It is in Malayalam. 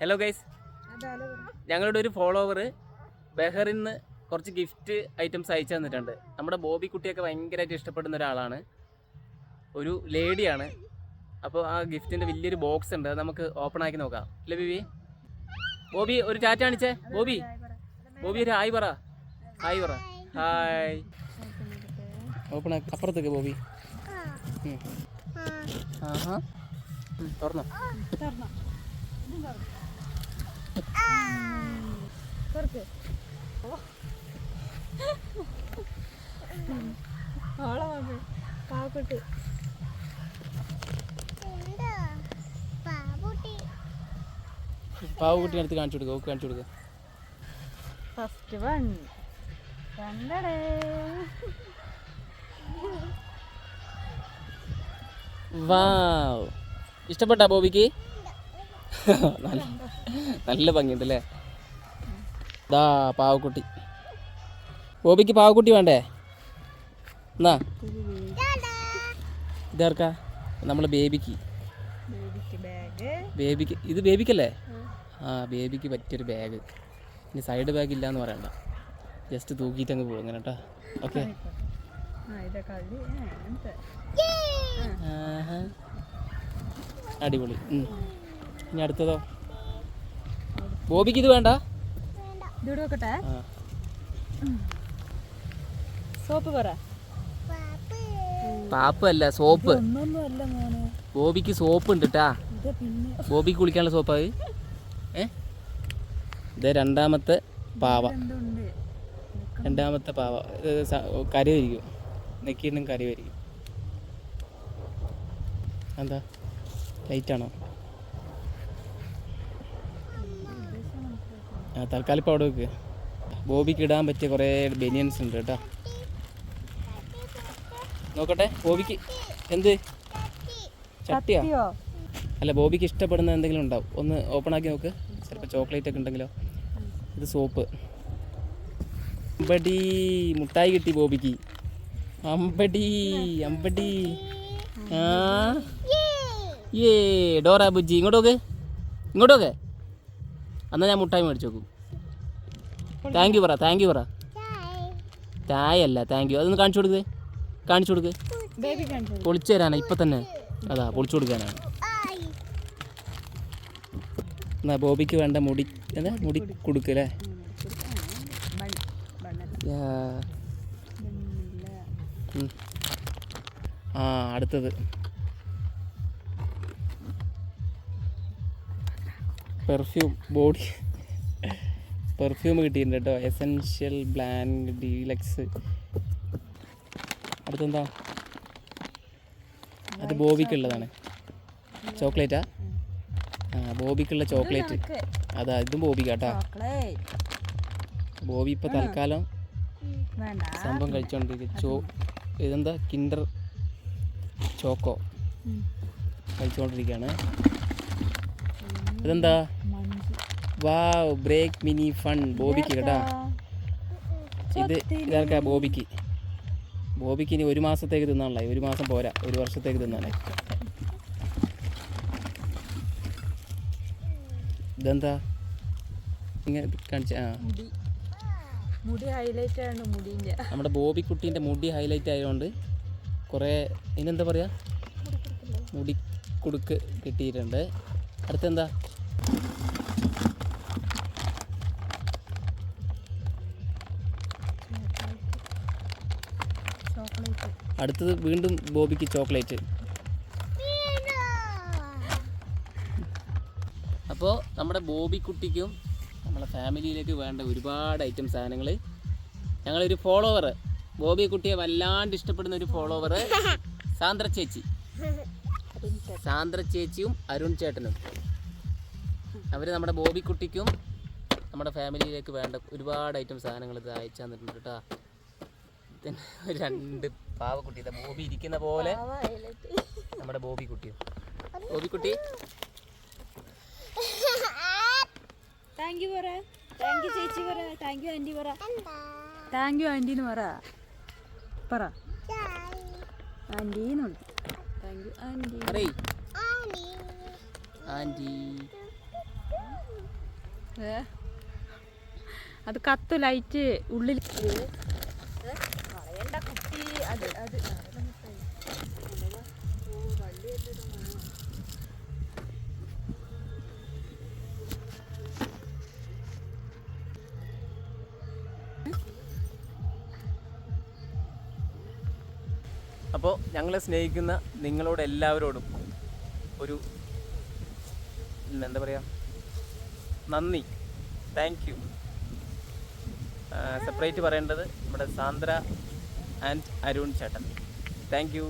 ഹലോ ഗൈസ് ഞങ്ങളുടെ ഒരു ഫോളോവർ ബെഹറിൽ നിന്ന് കുറച്ച് ഗിഫ്റ്റ് ഐറ്റംസ് അയച്ചു തന്നിട്ടുണ്ട്. നമ്മുടെ ബോബി കുട്ടിയൊക്കെ ഭയങ്കരമായിട്ട് ഇഷ്ടപ്പെടുന്ന ഒരാളാണ്. ഒരു ലേഡിയാണ് അപ്പോൾ ആ ഗിഫ്റ്റിന്റെ വലിയൊരു ബോക്സ് ഉണ്ട്. അത് നമുക്ക് ഓപ്പൺ ആക്കി നോക്കാം. അല്ലേ ബിബി? ബോബി ഒരു ചാറ്റ് കാണിച്ചേ? ബോബി. ബോബി ഒരു ഹായ് പറ. ഹായ് പറ. ഹായ് ഓപ്പൺ ആക്കി. അപ്പുറത്തേക്ക് ബോബി. ആഹാ. തുറന്നോ. തുറന്നോ. പാവപ്പെട്ട് പാവക്കുട്ടിനെ അടുത്ത് കാണിച്ചു കൊടുക്കുക ഓക്കെ കാണിച്ചു കൊടുക്കുക ഫസ്റ്റ് വൺ രണ്ടടേ വാവ് ഇഷ്ടപ്പെട്ട ബോബിക്ക്? നല്ല നല്ല ഭംഗിയുണ്ട് അല്ലേ ദാ പാവക്കുട്ടി. ബോബിക്ക് പാവക്കുട്ടി വേണ്ടേ? എന്നാ? ഇതാർക്കാ? നമ്മളെ ബേബിക്ക്. ബേബിക്ക് ഇത് ബേബിക്കല്ലേ? ആ ബേബിക്ക് പറ്റിയൊരു ബാഗ് ഇനി സൈഡ് ബാഗ് ഇല്ലാന്ന് പറയണ്ട. ജസ്റ്റ് തൂക്കിയിട്ട് അങ്ങ് പോകും അങ്ങനെ കേട്ടോ. ഓക്കെ അടിപൊളി. ഇനി അടുത്തതോ? ബോബിക്ക് ഇത് വേണ്ട? വെക്കട്ടെ? ആ. സോപ്പ് പറ. പാപ്പ് അല്ല സോപ്പ് ബോബിക്ക് സോപ്പ് ഉണ്ട് കേട്ടാ ബോബിക്ക് കുളിക്കാനുള്ള സോപ്പ് ഏ? ഇത് രണ്ടാമത്തെ പാവ. രണ്ടാമത്തെ പാവ. കരി വരിക്കും. നെക്കിയിട്ടും കരി വരിക്കും. എന്താ? ലൈറ്റാണോ ആ തൽക്കാലം ഇപ്പോൾ അവിടെ വെക്ക്. ബോബിക്ക് ഇടാൻ പറ്റിയ കുറേ ബനിയൻസ് ഉണ്ട് കേട്ടോ. നോക്കട്ടെ ബോബിക്ക് എന്ത്? ചട്ടിയാ? അല്ല ബോബിക്ക് ഇഷ്ടപ്പെടുന്ന എന്തെങ്കിലും ഉണ്ടാവും. ഒന്ന് ഓപ്പൺ ആക്കി നോക്ക്. ചിലപ്പോൾ ചോക്ലേറ്റ് ഒക്കെ ഉണ്ടെങ്കിലോ. ഇത് സോപ്പ്. അമ്പടി. മുട്ടായി കിട്ടി ബോബിക്ക്. അമ്പടി അമ്പടി. ആ. ഏ ഡോറാ ബുജ്ജി. ഇങ്ങോട്ടോക്ക് ഇങ്ങോട്ടോക്കെ എന്നാൽ ഞാൻ മുട്ടായി മേടിച്ചു നോക്കും താങ്ക് യു പറ താങ്ക് യു പറ. ചായ അല്ല താങ്ക് യു അതൊന്ന് കാണിച്ചു കൊടുക്ക് കാണിച്ചു കൊടുക്ക്. പൊളിച്ചു തരാനാ ഇപ്പം തന്നെ. അതാ പൊളിച്ചു കൊടുക്കാനാണ് എന്നാ ബോബിക്ക് വേണ്ട മുടി എന്താ മുടി കൊടുക്കല്ലേ. ആ അടുത്തത്. പെർഫ്യൂം ബോഡി പെർഫ്യൂം കിട്ടിയിട്ടുണ്ട് കേട്ടോ. എസെൻഷ്യൽ ബ്ലാൻഡ് ഡീലക്സ് അടുത്തെന്താ? അത് ബോബിക്കുള്ളതാണ്. ചോക്ലേറ്റാ ആ? ബോബിക്കുള്ള ചോക്ലേറ്റ്. അതാ ഇതും ബോബിക്കാട്ടാ ചോക്ലേറ്റ്. ബോബി ഇപ്പോൾ തൽക്കാലം സംഭവം കഴിച്ചോണ്ടിരിക്കും. ചോ ഇതെന്താ? Kinder choco. കഴിച്ചുകൊണ്ടിരിക്കുകയാണ് ഇതെന്താ Munch wow break mini fun. ബോബിക്ക് കേട്ടാ? ഇത് ഇതാർക്കാ? ബോബിക്ക്. ബോബിക്ക് ഇനി ഒരു മാസത്തേക്ക് തിന്നാണല്ലേ ഒരു മാസം പോരാ. ഒരു വർഷത്തേക്ക് തിന്നാണേ ഇതെന്താ? ഇങ്ങനെ കാണിച്ച ആ. മുടി. ഹൈലൈറ്റ് ആണ് നമ്മുടെ ബോബി കുട്ടീന്റെ മുടി ഹൈലൈറ്റ് ആയതുകൊണ്ട് കുറേ ഇനി എന്താ പറയുക മുടി കുടുക്ക് കിട്ടിയിട്ടുണ്ട്. അടുത്തെന്താ? അടുത്തത് വീണ്ടും ബോബിക്ക് ചോക്ലേറ്റ്. അപ്പോൾ നമ്മുടെ ബോബി കുട്ടിക്കും നമ്മുടെ ഫാമിലിയിലേക്ക് വേണ്ട ഒരുപാട് ഐറ്റം സാധനങ്ങൾ ഞങ്ങളൊരു ഫോളോവർ ബോബി കുട്ടിയെ വല്ലാണ്ട് ഇഷ്ടപ്പെടുന്ന ഒരു ഫോളോവർ സാന്ദ്ര ചേച്ചി. സാന്ദ്ര ചേച്ചിയും അരുൺ ചേട്ടനും. അവർ നമ്മുടെ ബോബിക്കുട്ടിക്കും നമ്മുടെ ഫാമിലിയിലേക്ക് വേണ്ട ഒരുപാട് ഐറ്റം സാധനങ്ങൾ ഇത് അയച്ചു തന്നിട്ടുണ്ട് കേട്ടോ. ഇതിന് രണ്ട് പാവക്കുട്ടി. ഇതാ ബോബി ഇരിക്കുന്ന പോലെ നമ്മുടെ ബോബി കുട്ടിയും ബോബി കുട്ടി താങ്ക് യു പറ താങ്ക് യു ചേച്ചി പറ താങ്ക് യു ആന്റി പറ താങ്ക് യു ആന്റീന്ന് പറ. പറ ആന്റീന്ന് വിളിക്കും താങ്ക് യു ആന്റി പറയ് ആന്റി അത് കത്തു ലൈറ്റ് ഉള്ളിൽ. കളയണ്ട കുട്ടി. അത് അത്. അപ്പോൾ ഞങ്ങളെ സ്നേഹിക്കുന്ന നിങ്ങളോട് എല്ലാവരോടും ഒരു എന്താ പറയുക നന്ദി. താങ്ക് യു സെപ്പറേറ്റ് പറയേണ്ടത് നമ്മുടെ സാന്ദ്ര ആൻഡ് അരുൺ ചേട്ടൻ. Thank you